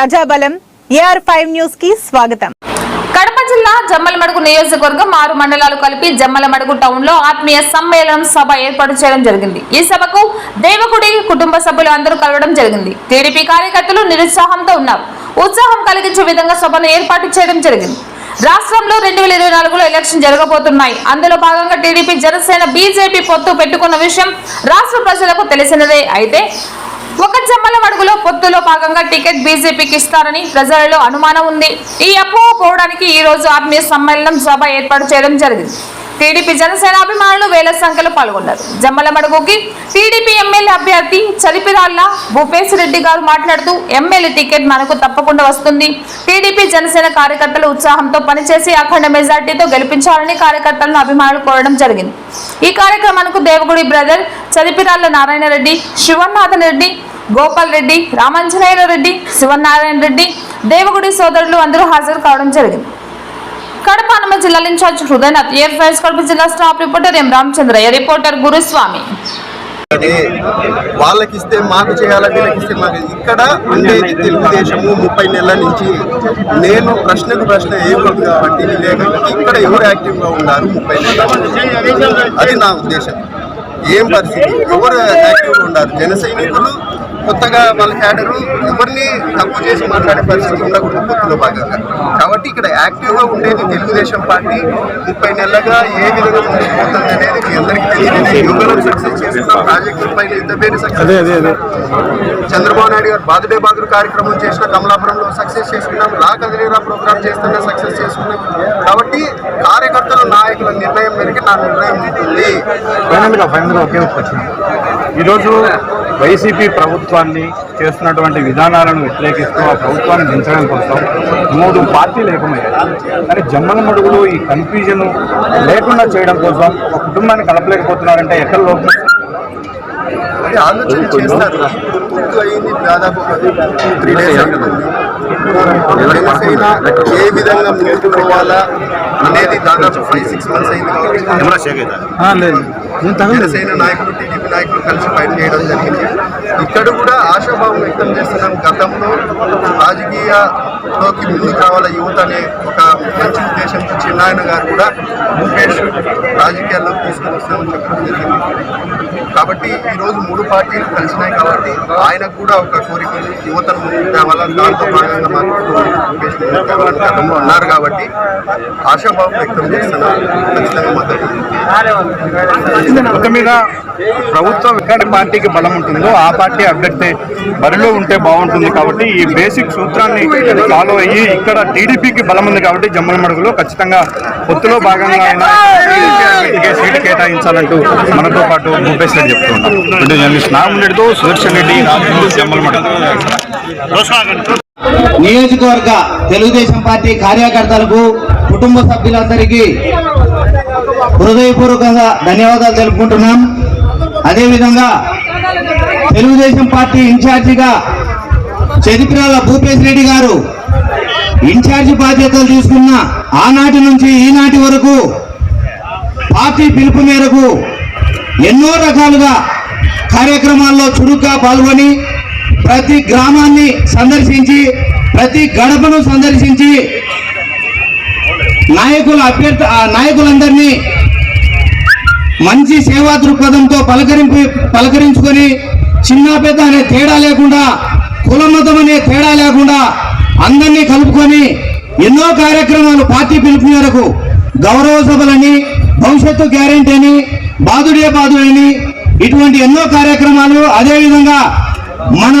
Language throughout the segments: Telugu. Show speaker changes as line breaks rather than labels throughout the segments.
ప్రజాబలం ఏఆర్ ఫైవ్ న్యూస్కి స్వాగతం.
కడప జిల్లా జమ్మలమడుగు నియోజకవర్గం ఆరు మండలాలు కలిపి జమ్మలమడుగు టౌన్లో ఆత్మీయ సమ్మేళనం సభ ఏర్పాటు చేయడం జరిగింది. ఈ సభకు దేవగుడి కుటుంబ సభ్యులు అందరూ కలవడం జరిగింది. టీడీపీ కార్యకర్తలు నిరుత్సాహంతో ఉన్నారు. ఉత్సాహం కలిగించే విధంగా సభను ఏర్పాటు చేయడం జరిగింది. రాష్ట్రంలో రెండు వేల ఇరవై నాలుగులో ఎలక్షన్ జరగబోతున్నాయి. అందులో భాగంగా టీడీపీ జనసేన బీజేపీ పొత్తు పెట్టుకున్న విషయం రాష్ట్ర ప్రజలకు తెలిసినదే. అయితే ఒక చెమ్మల అడుగులో పొత్తులో భాగంగా టికెట్ బీజేపీకి ఇస్తారని ప్రజలలో అనుమానం ఉంది. ఈ అపోహ పోవడానికి ఈ రోజు ఆత్మీయ సమ్మేళనం సభ ఏర్పాటు చేయడం జరిగింది. టీడీపీ జనసేన అభిమానులు వేల సంఖ్యలో పాల్గొన్నారు. జమ్మల మడుగుకి టీడీపీ ఎమ్మెల్యే అభ్యర్థి చలిపిరాళ్ళ భూపేశ్ రెడ్డి గారు మాట్లాడుతూ ఎమ్మెల్యే టికెట్ మనకు తప్పకుండా వస్తుంది. టీడీపీ జనసేన కార్యకర్తలు ఉత్సాహంతో పనిచేసి అఖండ మెజార్టీతో గెలిపించాలని కార్యకర్తలను అభిమానులు కోరడం జరిగింది. ఈ కార్యక్రమానికి దేవగుడి బ్రదర్ చలిపిరాళ్ళ నారాయణ రెడ్డి శివనాథన్ రెడ్డి గోపాల్ రెడ్డి రామంజనేయ రెడ్డి శివనారాయణ రెడ్డి దేవగుడి సోదరులు అందరూ హాజరు కావడం జరిగింది. కడప హనుమ జిల్లా ఇన్ఛార్జ్ హృదయనాథ్ ఎయిర్ ఫైర్స్ కడప జిల్లా staff reporter M Ramachandraiah reporter Guruswamy?
వాళ్ళకి ఇస్తే మాకు చేయాలా వీళ్ళకి ఇస్తే మాకు? ఇక్కడ ఉండేది తెలుగుదేశము ముప్పై నెలల నుంచి నేను ప్రశ్నకు ప్రశ్న ఏమవుతుంది కాబట్టి లేకపోతే ఇక్కడ ఎవరు యాక్టివ్గా ఉన్నారు ముప్పై నెలల అది నా ఉద్దేశం. ఏం పరిస్థితి? ఎవరు యాక్టివ్గా ఉన్నారు? జన సైనికులు కొత్తగా వాళ్ళ క్యాడరు ఎవరిని తక్కువ చేసి మాట్లాడే పరిస్థితి ఉండకూడదు పొత్తులో భాగంగా. కాబట్టి ఇక్కడ యాక్టివ్గా ఉండేది తెలుగుదేశం పార్టీ. ముప్పై నెలలుగా ఏ విధంగా ముందుకు పోతుంది అనేది మీ అందరికీ తెలియదు. యువకులను సక్సెస్ చేస్తున్నాం ప్రాజెక్టుల పైన ఇంత పేరు సక్సెస్ చంద్రబాబు నాయుడు గారు బాదుడే బాదుడు కార్యక్రమం చేసిన కమలాపురంలో సక్సెస్ చేసుకున్నాం. లా కదిలేరా ప్రోగ్రామ్ చేస్తున్నా సక్సెస్ చేసుకున్నాం. కాబట్టి కార్యకర్తలు నాయకుల నిర్ణయం మేరకు నా నిర్ణయం ఉంటుంది
ఈరోజు వైసీపీ ప్రభుత్వాన్ని చేస్తున్నటువంటి విధానాలను వ్యతిరేకిస్తూ ఆ ప్రభుత్వాన్ని దించడం కోసం మూడు పార్టీలు ఏకమయ్యాయి. కానీ జమ్మల మడుగులు ఈ కన్ఫ్యూజన్ లేకుండా చేయడం కోసం ఒక కుటుంబాన్ని కలపలేకపోతున్నారంటే ఎక్కడ లోపం?
అది ఆలోచన చేస్తారు. ఇప్పుడు పొత్తు అయింది దాదాపు త్రీ డేస్ అవుతుంది. జనసేన ఏ విధంగా ముందుకు పోవాలా అనేది దాదాపు ఫైవ్ సిక్స్ మంత్స్ అయింది కాబట్టి. జనసేన నాయకులు టీడీపీ నాయకులు కలిసి పనిచేయడం జరిగింది. ఇక్కడ కూడా ఆశాభావం వ్యక్తం చేస్తున్నాం గతంలో రాజకీయలోకి ముందు కావాల యువత అనే ఒక మంచి ఉద్దేశంతో చిన్నాయన గారు కూడా భూపేష్ రాజకీయాల్లోకి తీసుకుని వస్తామని చెప్పడం జరిగింది. కాబట్టి ఈరోజు మూడు పార్టీలు కలిసినాయి కాబట్టి ఆయనకు కూడా ఒక కోరిక యువతను ముందుకు దాంతో భాగంగా మాకు భూపేష్ తేవాలని గతంలో అన్నారు కాబట్టి ఆశాభావం వ్యక్తం చేస్తున్నారు. ఖచ్చితంగా మద్దతు
మీద ప్రభుత్వం ఎక్కడి పార్టీకి బలం ఉంటుందో ఆ పార్టీ అభ్యర్థి బరిలో ఉంటే బాగుంటుంది కాబట్టి ఈ బేసిక్ సూత్రాన్ని ఫాలో అయ్యి ఇక్కడ టీడీపీకి బలం ఉంది కాబట్టి జమ్మల మడుగులో ఖచ్చితంగా పొత్తులో భాగంగా అయినా సీటు కేటాయించాలంటూ మనతో పాటు భూపేష్ రెడ్డి చెప్తున్నాం రెండు జర్నలిస్ట్ నామినేట్తో సుదర్శన్ రెడ్డి జమ్మల
నియోజకవర్గ తెలుగుదేశం పార్టీ కార్యకర్తలకు కుటుంబ సభ్యులందరికీ హృదయపూర్వకంగా ధన్యవాదాలు తెలుపుకుంటున్నాం. అదేవిధంగా తెలుగుదేశం పార్టీ ఇన్ఛార్జిగా చరిత్రాల భూపేష్ రెడ్డి గారు ఇన్ఛార్జి బాధ్యతలు తీసుకున్న ఆనాటి నుంచి ఈనాటి వరకు పార్టీ పిలుపు మేరకు ఎన్నో రకాలుగా కార్యక్రమాల్లో చురుగ్గా పాల్గొని ప్రతి గ్రామాన్ని సందర్శించి ప్రతి గడపను సందర్శించి నాయకుల అభ్యర్థి ఆ నాయకులందరినీ మంచి సేవా దృక్పథంతో పలకరింపు పలకరించుకొని చిన్న పెద్ద అనే తేడా లేకుండా కులమతం అనే తేడా లేకుండా అందరినీ కలుపుకొని ఎన్నో కార్యక్రమాలు పార్టీ పిలుపు మేరకు గౌరవ సభలని భవిష్యత్తు గ్యారెంటీ అని బాదుడే బాధుడని ఇటువంటి ఎన్నో కార్యక్రమాలు అదేవిధంగా మన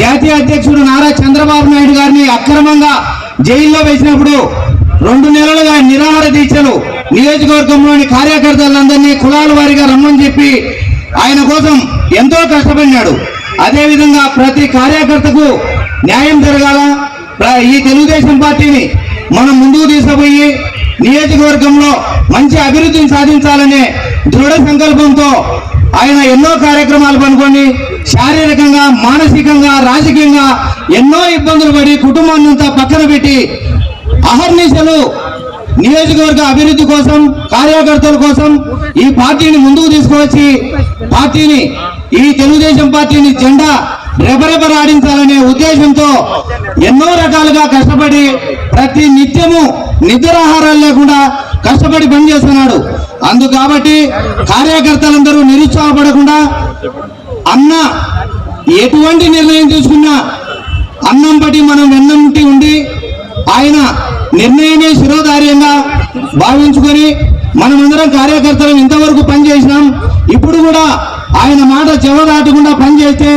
జాతీయ అధ్యక్షుడు నారా చంద్రబాబు నాయుడు గారిని అక్రమంగా జైల్లో వేసినప్పుడు రెండు నెలలుగా నిరాహార దీక్షలు నియోజకవర్గంలోని కార్యకర్తలందరినీ కులాల వారిగా రమ్మని చెప్పి ఆయన కోసం ఎంతో కష్టపడినాడు. అదేవిధంగా ప్రతి కార్యకర్తకు న్యాయం జరగాల. ఈ తెలుగుదేశం పార్టీని మనం ముందుకు తీసుకుపోయి నియోజకవర్గంలో మంచి అభివృద్ధిని సాధించాలనే దృఢ సంకల్పంతో ఆయన ఎన్నో కార్యక్రమాలు పనుకొని శారీరకంగా మానసికంగా రాజకీయంగా ఎన్నో ఇబ్బందులు పడి కుటుంబాన్ని అంతా పక్కన పెట్టి అహర్నిశలు నియోజకవర్గ అభివృద్ధి కోసం కార్యకర్తల కోసం ఈ పార్టీని ముందుకు తీసుకువచ్చి పార్టీని ఈ తెలుగుదేశం పార్టీని జెండా రెపరెపరాడించాలనే ఉద్దేశంతో ఎన్నో రకాలుగా కష్టపడి ప్రతి నిత్యము నిద్రాహారాలు లేకుండా కష్టపడి పనిచేస్తున్నాడు. అందు కాబట్టి కార్యకర్తలందరూ నిరుత్సాహపడకుండా అన్న ఎటువంటి నిర్ణయం తీసుకున్నా అన్నం బట్టి మనం వెన్నంటి ఉండి ఆయన నిర్ణయాన్ని శిరోధార్యంగా భావించుకొని మనమందరం కార్యకర్తలు ఇంతవరకు పనిచేసినాం. ఇప్పుడు కూడా ఆయన మాట చెవదాటకుండా పనిచేస్తే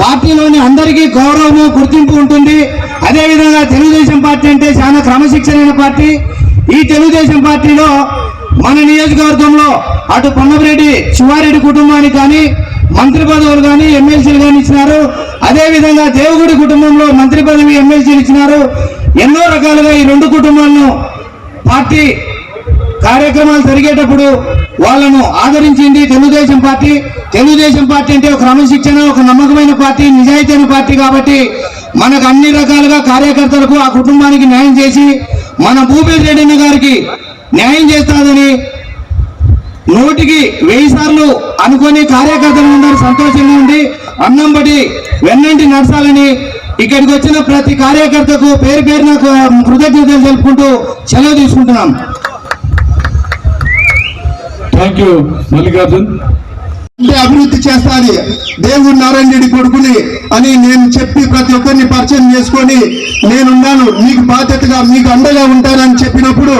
పార్టీలోని అందరికీ గౌరవము గుర్తింపు ఉంటుంది. అదేవిధంగా తెలుగుదేశం పార్టీ అంటే చాలా క్రమశిక్షణ పార్టీ. ఈ తెలుగుదేశం పార్టీలో మన నియోజకవర్గంలో అటు పొన్నపరెడ్డి శివారెడ్డి కుటుంబానికి కానీ మంత్రి పదవులు కానీ ఎమ్మెల్సీలు కానీ ఇచ్చినారు. అదేవిధంగా దేవుగుడి దేవగుడి కుటుంబంలో మంత్రి పదవి ఎమ్మెల్సీలు ఇచ్చినారు. ఎన్నో రకాలుగా ఈ రెండు కుటుంబాలను పార్టీ కార్యక్రమాలు జరిగేటప్పుడు వాళ్ళను ఆదరించింది తెలుగుదేశం పార్టీ. తెలుగుదేశం పార్టీ అంటే ఒక క్రమశిక్షణ ఒక నమ్మకమైన పార్టీ నిజాయితీ అయిన పార్టీ కాబట్టి మనకు అన్ని రకాలుగా కార్యకర్తలకు ఆ కుటుంబానికి న్యాయం చేసి మన భూపేష్ రెడ్డి గారికి న్యాయం చేస్తాదని నూటికి వెయ్యి సార్లు అనుకొని కార్యకర్తలు ఉన్నారు సంతోషంగా ఉండి అన్నం బట్టి వెన్నంటి నడసాలని ఇక్కడికి వచ్చిన ప్రతి కార్యకర్తకు పేరు పేరున కృతజ్ఞతలు తెలుపుకుంటూ సెలవు తీసుకుంటున్నాం.
Thank you Mallikarjun.
అభివృద్ధి చేస్తాది. దేవుడు నారాయణ రెడ్డి కొడుకుని అని నేను చెప్పి ప్రతి ఒక్కరిని పరిచయం చేసుకొని నేనున్నాను. మీకు బాధ్యతగా మీకు అండగా ఉంటానని చెప్పినప్పుడు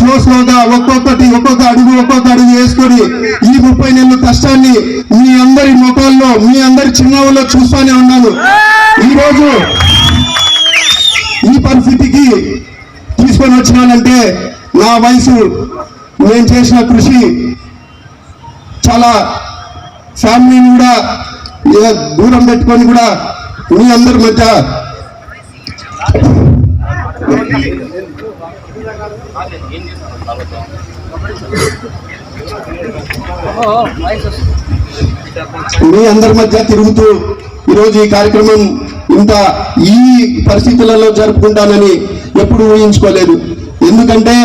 స్లో స్లోగా ఒక్కొక్కటి ఒక్కొక్క అడుగు ఒక్కొక్క అడుగు వేసుకొని ఈ ముప్పై నెలల కష్టాన్ని మీ అందరి ముఖాల్లో మీ అందరి చిన్నవుల్లో చూస్తానే ఉన్నాను. ఈరోజు ఈ పరిస్థితికి తీసుకొని వచ్చినానంటే నా వయసు నేను చేసిన కృషి చాలా ఫ్యామిలీని కూడా దూరం పెట్టుకొని కూడా మీ అందరి మధ్య మీ అందరి మధ్య తిరుగుతూ ఈరోజు ఈ కార్యక్రమం ఇంత ఈ పరిస్థితులలో జరుపుకుంటానని ఎప్పుడు ఊహించుకోలేదు. ఎందుకంటే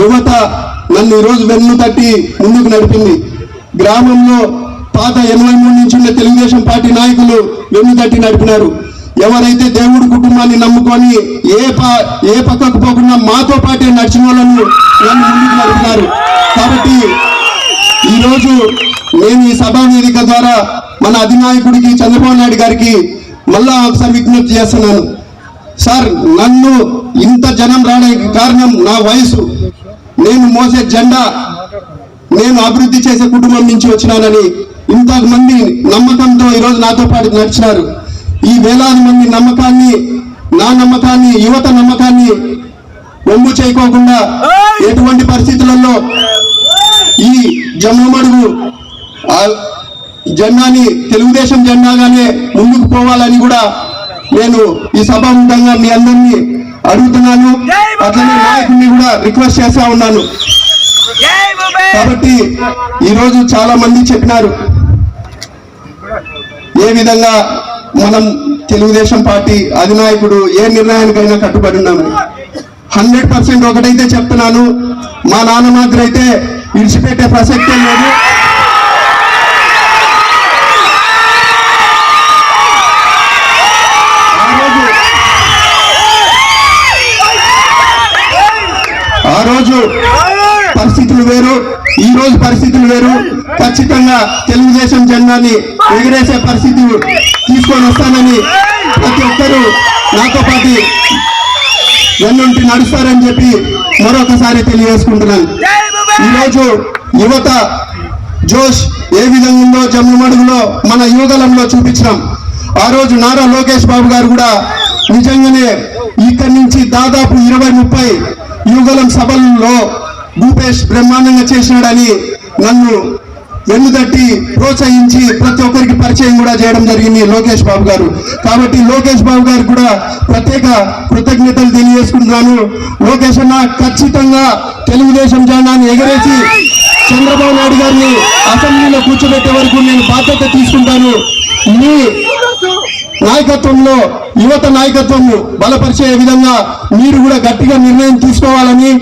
యువత నన్ను ఈరోజు వెన్ను తట్టి ముందుకు నడిపింది. గ్రామంలో పాత ఎనభై మూడు నుంచి ఉన్న తెలుగుదేశం పార్టీ నాయకులు వెన్ను తట్టి నడిపినారు. ఎవరైతే దేవుడి కుటుంబాన్ని నమ్ముకొని ఏ ఏ పక్కకు పోకుండా మాతో పాటే నడిచిన వాళ్ళను నన్ను ముందుకు నడిపినారు. కాబట్టి ఈరోజు నేను ఈ సభా వేదిక ద్వారా మన అధినాయకుడికి చంద్రబాబు నాయుడు గారికి మళ్ళా ఒకసారి విజ్ఞప్తి చేస్తున్నాను. సార్ నన్ను ఇంత జనం రావడానికి కారణం నా వయసు. నేను మోసే జెండా నేను అభివృద్ధి చేసే కుటుంబం నుంచి వచ్చినానని ఇంతమంది నమ్మకంతో ఈరోజు నాతో పాటు నడిచినారు. ఈ వేలాది మంది నమ్మకాన్ని నా నమ్మకాన్ని యువత నమ్మకాన్ని ఒమ్ము చేయకోకుండా ఎటువంటి పరిస్థితులలో ఈ జమ్మమడుగు ఆ జెండాని తెలుగుదేశం జెండాగానే ముందుకు పోవాలని కూడా నేను ఈ సభాముఖంగా మీ అందరినీ అడుగుతున్నాను. అట్లనే నాయకుడిని కూడా రిక్వెస్ట్ చేస్తా ఉన్నాను. కాబట్టి ఈరోజు చాలా మంది చెప్పినారు. ఏ విధంగా మనం తెలుగుదేశం పార్టీ అధినాయకుడు ఏ నిర్ణయానికైనా కట్టుబడి ఉన్నాము హండ్రెడ్ పర్సెంట్ ఒకటైతే చెప్తున్నాను మా నాన్న మాత్రం అయితే విడిచిపెట్టే ప్రసక్తే లేదు. ఆ రోజు ఆ రోజు పరిస్థితులు వేరు ఈ రోజు పరిస్థితులు వేరు. ఖచ్చితంగా తెలుగుదేశం జెండాని ఎగిరేసే పరిస్థితి తీసుకొని వస్తానని ప్రతి ఒక్కరూ నాతో పాటు వెన్నుంటి నడుస్తారని చెప్పి మరొకసారి తెలియజేసుకుంటున్నాను. ఈరోజు యువత జోష్ ఏ విధంగా ఉందో జమ్ముమడుగులో మన యువగలంలో చూపించినాం. ఆ రోజు నారా లోకేష్ బాబు గారు కూడా నిజంగానే ఇక్కడి నుంచి దాదాపు ఇరవై ముప్పై యువగలం సభల్లో భూపేష్ బ్రహ్మాండంగా చేసినాడని నన్ను వెన్నుదట్టి ప్రోత్సహించి ప్రతి ఒక్కరికి పరిచయం కూడా చేయడం జరిగింది లోకేష్ బాబు గారు. కాబట్టి లోకేష్ బాబు గారు కూడా ప్రత్యేక కృతజ్ఞతలు తెలియజేసుకుంటున్నాను. లోకేష్ అన్న ఖచ్చితంగా తెలుగుదేశం జెండాను ఎగరేసి చంద్రబాబు నాయుడు గారిని అసెంబ్లీలో కూర్చోబెట్టే వరకు నేను బాధ్యత తీసుకుంటాను. మీ నాయకత్వంలో యువత నాయకత్వం బలపరిచే విధంగా మీరు కూడా గట్టిగా నిర్ణయం తీసుకోవాలని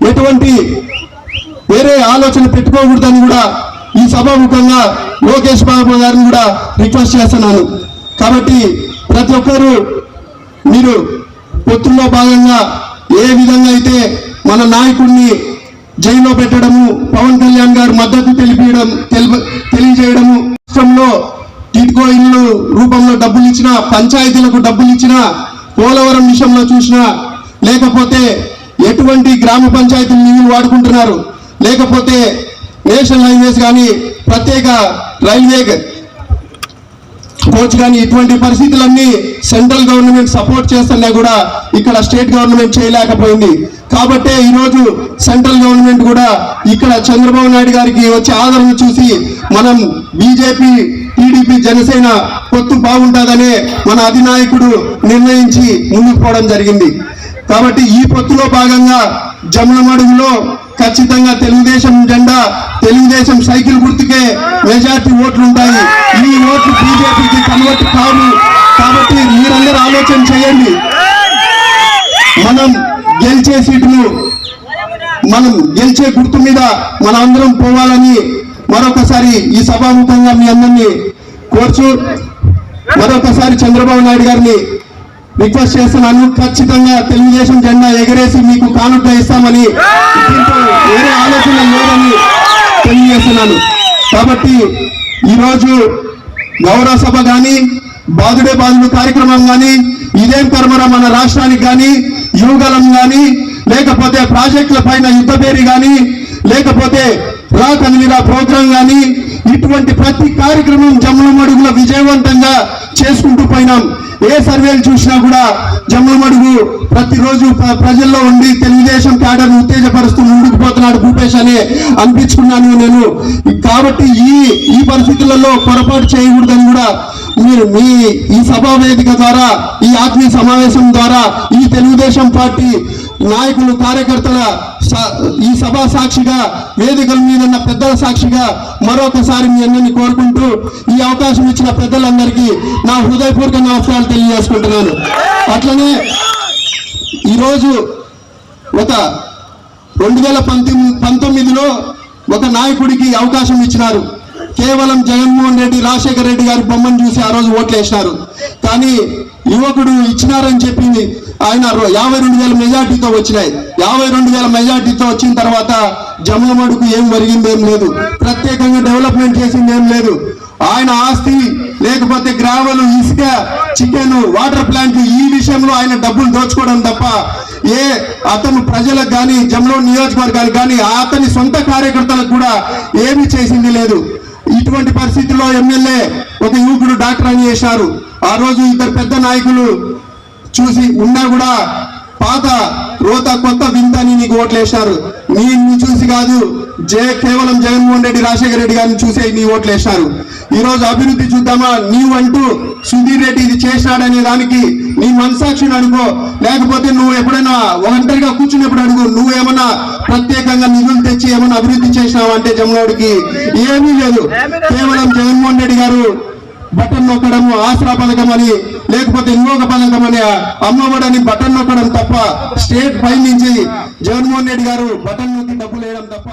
ఎటువంటి వేరే ఆలోచన పెట్టుకోకూడదని కూడా ఈ సభాముఖంగా లోకేష్ బాబు గారిని కూడా రిక్వెస్ట్ చేస్తున్నాను. కాబట్టి ప్రతి ఒక్కరూ మీరు పొత్తుల్లో భాగంగా ఏ విధంగా అయితే మన నాయకుడిని జైల్లో పెట్టడము పవన్ కళ్యాణ్ గారు మద్దతు తెలిపడం తెలియజేయడము రాష్ట్రంలో టిడ్కో ఇల్లు రూపంలో డబ్బులు ఇచ్చిన పంచాయతీలకు డబ్బులు ఇచ్చిన పోలవరం విషయంలో చూసినా లేకపోతే ఎటువంటి గ్రామ పంచాయతీ నిధులు వాడుకుంటున్నారు? లేకపోతే నేషనల్ హైవేస్ కానీ ప్రత్యేక రైల్వే కోచ్ కానీ ఇటువంటి పరిస్థితులన్నీ సెంట్రల్ గవర్నమెంట్ సపోర్ట్ చేస్తున్నా కూడా ఇక్కడ స్టేట్ గవర్నమెంట్ చేయలేకపోయింది. కాబట్టే ఈరోజు సెంట్రల్ గవర్నమెంట్ కూడా ఇక్కడ చంద్రబాబు నాయుడు గారికి వచ్చే ఆదరణ చూసి మనం బీజేపీ టీడీపీ జనసేన పొత్తు బాగుంటుందనే మన అధినాయకుడు నిర్ణయించి ముందుకు పోవడం జరిగింది. కాబట్టి ఈ పొత్తులో భాగంగా జములమడుగులో ఖచ్చితంగా తెలుగుదేశం జెండా తెలుగుదేశం సైకిల్ గుర్తుకే మెజార్టీ ఓట్లు ఉంటాయి ఈ ఓట్లు బీజేపీకి కన్వర్ట్ కావు కాబట్టి మీరందరూ ఆలోచన చేయండి. మనం గెలిచే సీటును మనం గెలిచే గుర్తు మీద మన అందరం పోవాలని మరొకసారి ఈ సభాముఖంగా మీ అందరినీ కోర్చు మరొకసారి చంద్రబాబు నాయుడు గారిని రిక్వెస్ట్ చేస్తున్నాను. ఖచ్చితంగా తెలుగుదేశం జెండా ఎగరేసి మీకు కానుక ఇస్తామని వేరే ఆలోచన లేదని తెలియజేస్తున్నాను. కాబట్టి ఈరోజు గౌరవ సభ కానీ బాదుడే బాదుడు కార్యక్రమం కానీ ఇదేం తరమరా మన రాష్ట్రానికి కానీ యువగలం కానీ లేకపోతే ప్రాజెక్టుల పైన యుద్ధ పేరు కానీ లేకపోతే రా కన్వీరా ప్రోగ్రాం కానీ ఇటువంటి ప్రతి కార్యక్రమం జమ్మలమడుగుల విజయవంతంగా చేసుకుంటూ పోయినాం. ఏ సర్వేలు చూసినా కూడా జమ్మలమడుగు ప్రతిరోజు ప్ర- ప్రజల్లో ఉండి తెలుగుదేశం క్యాడర్ను ఉత్తేజపరుస్తూ ముందుకు పోతున్నాడు భూపేష్ అని అనిపించుకున్నాను నేను. కాబట్టి ఈ ఈ పరిస్థితులలో పొరపాటు చేయకూడదని కూడా మీరు మీ ఈ సభా వేదిక ద్వారా ఈ ఆత్మీయ సమావేశం ద్వారా ఈ తెలుగుదేశం పార్టీ నాయకులు కార్యకర్తల ఈ సభా సాక్షిగా వేదికల మీద ఉన్న పెద్దల సాక్షిగా మరొకసారి మీ అందరినీ కోరుకుంటూ ఈ అవకాశం ఇచ్చిన పెద్దలందరికీ నా హృదయపూర్వక నమస్కారాలు తెలియజేసుకుంటున్నాను. అట్లనే ఈరోజు ఒక రెండు వేల పంతొమ్మిది పంతొమ్మిదిలో ఒక నాయకుడికి అవకాశం ఇచ్చినారు. కేవలం జగన్మోహన్ రెడ్డి రాజశేఖర రెడ్డి గారి బొమ్మను చూసి ఆ రోజు ఓట్లు వేసినారు కానీ యువకుడు ఇచ్చినారని చెప్పింది ఆయన యాభై రెండు వేల మెజార్టీతో వచ్చినాయి. యాభై రెండు వేల మెజార్టీతో వచ్చిన తర్వాత జమ్మలమడుకు ఏం జరిగింది ఏం లేదు. ప్రత్యేకంగా డెవలప్మెంట్ చేసింది ఏం లేదు. ఆయన ఆస్తి లేకపోతే గ్రావెలు ఇసుక చికెన్ వాటర్ ప్లాంట్ ఈ విషయంలో ఆయన డబ్బులు దోచుకోవడం తప్ప ఏ అతను ప్రజలకు కానీ జమ్లో నియోజకవర్గానికి కానీ అతని సొంత కార్యకర్తలకు కూడా ఏమీ చేసింది లేదు. ఇటువంటి పరిస్థితుల్లో ఎమ్మెల్యే ఒక యువకుడు డాక్టర్ అని చేశారు. ఆ రోజు ఇద్దరు పెద్ద నాయకులు చూసి ఉన్నా కూడా పాత రోత కొత్త వింతని నీకు ఓట్లేశారు. నీ నీ చూసి కాదు జే కేవలం జగన్మోహన్ రెడ్డి రాజశేఖర రెడ్డి గారిని చూసే నీ ఓట్లేశారు. ఈ రోజు అభివృద్ధి చూద్దామా? నీవు అంటూ సుధీర్ రెడ్డి ఇది చేసినాడనే దానికి నీ మనసాక్షిని అడుగు. లేకపోతే నువ్వు ఎప్పుడైనా ఒంటరిగా కూర్చున్నప్పుడు అడుగు. నువ్వు ఏమన్నా ప్రత్యేకంగా నిధులు తెచ్చి ఏమన్నా అభివృద్ధి చేసినావు అంటే జమ్మలోడికి ఏమీ లేదు. కేవలం జగన్మోహన్ రెడ్డి గారు బటన్ నొక్కడము ఆసరా పథకం అని లేకపోతే ఇంకొక పథకం అని అమ్మఒడని బటన్ నొక్కడం తప్ప స్టేట్ పై నుంచి జగన్మోహన్ రెడ్డి గారు బటన్ నొక్కి డబ్బులు వేయడం తప్ప